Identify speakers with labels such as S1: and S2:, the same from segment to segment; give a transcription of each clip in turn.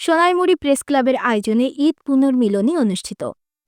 S1: Sonaimuri press ক্লাবের আয়োজনে ঈদ পুনর্মিলনী অনুষ্ঠিত।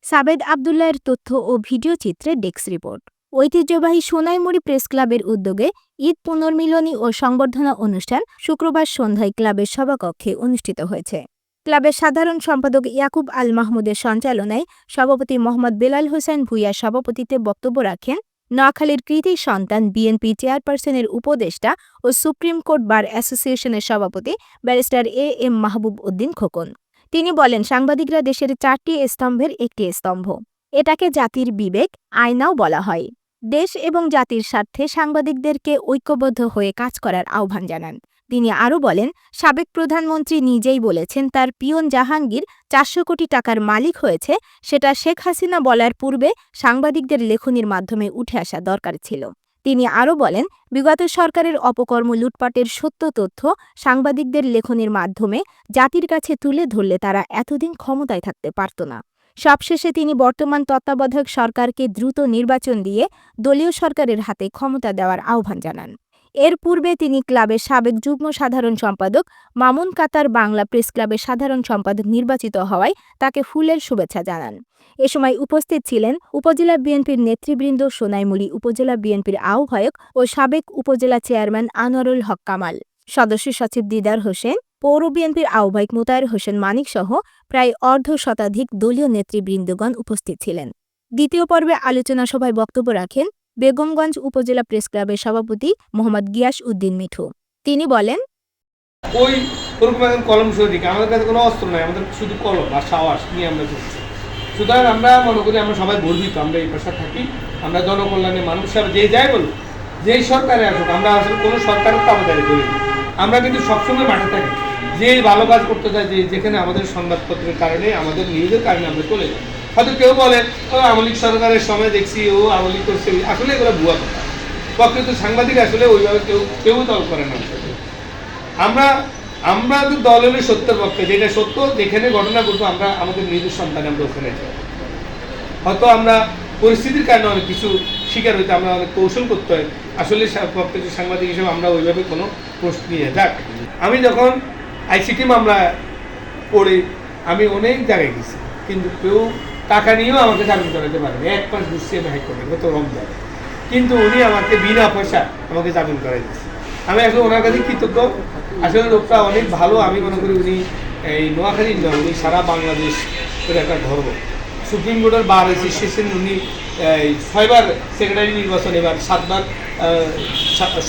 S1: সাবেদ আবদুল্লাহের তথ্য ও ভিডিও চিত্রে ডেস্ক রিপোর্ট। ঐতিহ্যবাহী সোনাইমুড়ি প্রেস ক্লাবের উদ্যোগে ঈদ পুনর্মিলনী ও সংবর্ধনা অনুষ্ঠান শুক্রবার সন্ধ্যায় ক্লাবের সভাকক্ষে অনুষ্ঠিত হয়েছে। ক্লাবের সাধারণ সম্পাদক ইয়াকুব আল মাহমুদের সঞ্চালনায় সভাপতি মোহাম্মদ বেলাল হোসেন ভূঁইয়ার সভাপতিত্বে বক্তব্য রাখেন নোয়াখালীর কৃতি সন্তান বিএনপি চেয়ারপারসনের উপদেষ্টা ও সুপ্রিম কোর্ট বার অ্যাসোসিয়েশনের সভাপতি barrister A M Mahbub Uddin Khokon. তিনি বলেন, সাংবাদিকরা দেশের চারটি স্তম্ভের একটি স্তম্ভ। এটাকে জাতির বিবেক, আয়নাও বলা হয়। দেশ এবং জাতির স্বার্থে সাংবাদিকদেরকে ঐক্যবদ্ধ হয়ে কাজ করার আহ্বান জানান। তিনি আরও বলেন, সাবেক প্রধানমন্ত্রী নিজেই বলেছেন, তার পিয়ন জাহাঙ্গীর চারশো কোটি টাকার মালিক হয়েছে, সেটা শেখ হাসিনা বলার পূর্বে সাংবাদিকদের লেখনির মাধ্যমে উঠে আসা দরকার ছিল। তিনি আরও বলেন, বিগত সরকারের অপকর্ম লুটপাটের সত্য তথ্য সাংবাদিকদের লেখনির মাধ্যমে জাতির কাছে তুলে ধরলে তারা এতদিন ক্ষমতায় থাকতে পারত না। সবশেষে তিনি বর্তমান তত্ত্বাবধায়ক সরকারকে দ্রুত নির্বাচন দিয়ে দলীয় সরকারের হাতে ক্ষমতা দেওয়ার আহ্বান জানান। এর পূর্বে তিনি ক্লাবের সাবেক যুগ্ম সাধারণ সম্পাদক মামুন কাতার বাংলা প্রেস ক্লাবের সাধারণ সম্পাদক নির্বাচিত হওয়ায় তাকে ফুলের শুভেচ্ছা জানান। এ সময় উপস্থিত ছিলেন উপজেলা বিএনপির নেতৃবৃন্দ সোনাইমুড়ি, উপজেলা বিএনপির আহ্বায়ক ও সাবেক উপজেলা চেয়ারম্যান আনোয়ারুল হক কামাল। সদস্য সচিব দিদার হোসেন, পৌর বিএনপির আহ্বায়ক মোতায়ের হোসেন মানিক সহ প্রায় অর্ধ শতাধিক দলীয় নেতৃবৃন্দগণ উপস্থিত ছিলেন। দ্বিতীয় পর্বে আলোচনা সভায় বক্তব্য রাখেন বেগমগঞ্জ উপজেলা প্রেস ক্লাবের সভাপতি মোহাম্মদ গিয়াস উদ্দিন মিঠু। তিনি বলেন,
S2: ওই কলম সৈনিক আমাদের কাছে কোনো অস্ত্র নাই, আমাদের শুধু কলম আর সাহস নিয়ে আমরা চলছি। সুতরাং আমরা মনে করি আমরা সবাই গর্বিত, আমরা এই পেশা থাকি, আমরা জনকল্যাণে মানুষ যে যাই বলুক, যেই সরকারে আসুক, আমরা আসলে কোনো সরকারের তাবেদারি করি। আমরা কিন্তু সবসময় মাঠে থাকি যে ভালো কাজ করতে চাই যে যেখানে আমাদের সংবাদপত্রের কারণে, আমাদের নিউজের কারণে আমরা চলে যাই। হয়তো কেউ বলে, ও, আমলিক সরকারের সময় দেখছি, ও আমলিক করছে। আসলে এগুলো ভুয়া কথা। প্রকৃত সাংবাদিক আসলে ওইভাবে কেউ কেউ দল করে না। আমরা আমরা তো দল হলে সত্যের পক্ষে। যেটা সত্য যেখানে ঘটনা ঘটবো আমরা আমাদের নিজের সন্তান আমরা ওখানে যাই। হয়তো আমরা পরিস্থিতির কারণে অনেক কিছু শিকার হইতে আমরা অনেক কৌশল করতে হয়। আসলে প্রকৃত সাংবাদিক হিসেবে আমরা ওইভাবে কোনো প্রশ্ন নিয়ে যাক। আমি যখন আইসিটি মামলা পড়ে, আমি অনেক জায়গায় গেছি। কিন্তু কেউ টাকা নিয়েও আমাকে জামিন করাতে পারেনি। এক মাস ঘুরছি আমি হাইকোর্টে গত রমজান কিন্তু উনি আমাকে বিনা পয়সা আমাকে জামিন করাই দিয়েছে। আমি আসলে ওনার কাছে কৃতজ্ঞ। আসলে লোকটা অনেক ভালো। আমি মনে করি উনি এই নোয়াখালীর নয় উনি সারা বাংলাদেশ এর একটা ধর্ম। সুপ্রিম কোর্টের বার এসেছেন উনি ছয়বার সেক্রেটারি নির্বাচন, এবার সাতবার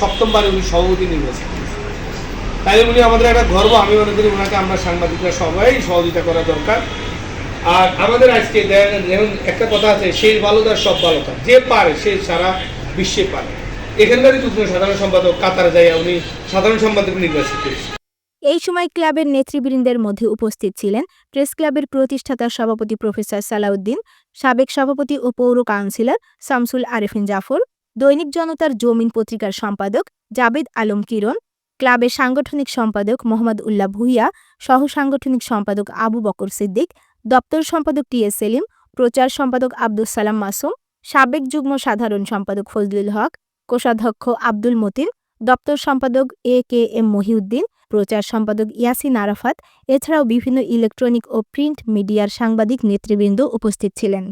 S2: সপ্তমবার উনি সভাপতি নির্বাচন। তাই উনি আমাদের একটা গর্ব। আমি মনে করি ওনাকে আমরা সাংবাদিকরা সবাই সহযোগিতা করা দরকার। আর আমাদের আজকে দেখেন, একটা কথা আছে সেই ভালো তার সব ভালো তার যে পারে, সে সারা বিশ্বে পারে। এখানকারই যুগ্ম সাধারণ সম্পাদক, কাতার যাইয়া উনি সাধারণ সম্পাদক নির্বাচিত হয়েছে
S1: এই সময় ক্লাবের নেতৃবৃন্দের মধ্যে উপস্থিত ছিলেন প্রেস ক্লাবের প্রতিষ্ঠাতা সভাপতি প্রফেসর সালাউদ্দিন, সাবেক সভাপতি ও পৌর কাউন্সিলর শামসুল আরেফিন জাফর, দৈনিক জনতার জমিন পত্রিকার সম্পাদক জাবেদ আলম কিরণ, ক্লাবের সাংগঠনিক সম্পাদক মোহাম্মদ উল্লাহ ভুইয়া সহ সাংগঠনিক সম্পাদক আবু বকর সিদ্দিক দপ্তর সম্পাদক টি এস সেলিম, প্রচার সম্পাদক আব্দুল সালাম মাসুম, সাবেক যুগ্ম সাধারণ সম্পাদক ফজলুল হক, কোষাধ্যক্ষ আব্দুল মতিন, দপ্তর সম্পাদক এ কে এম মহিউদ্দিন, প্রচার সম্পাদক ইয়াসিন আরাফাত, এছাড়াও বিভিন্ন ইলেকট্রনিক ও প্রিন্ট মিডিয়ার সাংবাদিক নেতৃবৃন্দ উপস্থিত ছিলেন।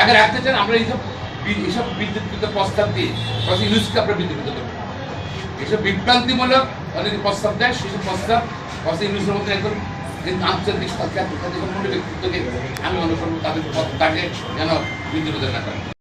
S3: আমরা রাখতে চান? আমরা এইসব বি- বিদ্যুৎ বিদ্যুৎকৃত প্রস্তাব দিয়ে ইউজকে আপনার বিদ্যুৎকৃত করবেন এসব বিভ্রান্তিমূলক অনেকে প্রস্তাব দেয়, সেসব প্রস্তাব প্রসেস ইউজের মধ্যে কিন্তু আন্তর্জাতিক সরকার ব্যক্তিত্বকে আমি অনুসরণ তাদের তাকে যেন বিদ্যুৎ না করে।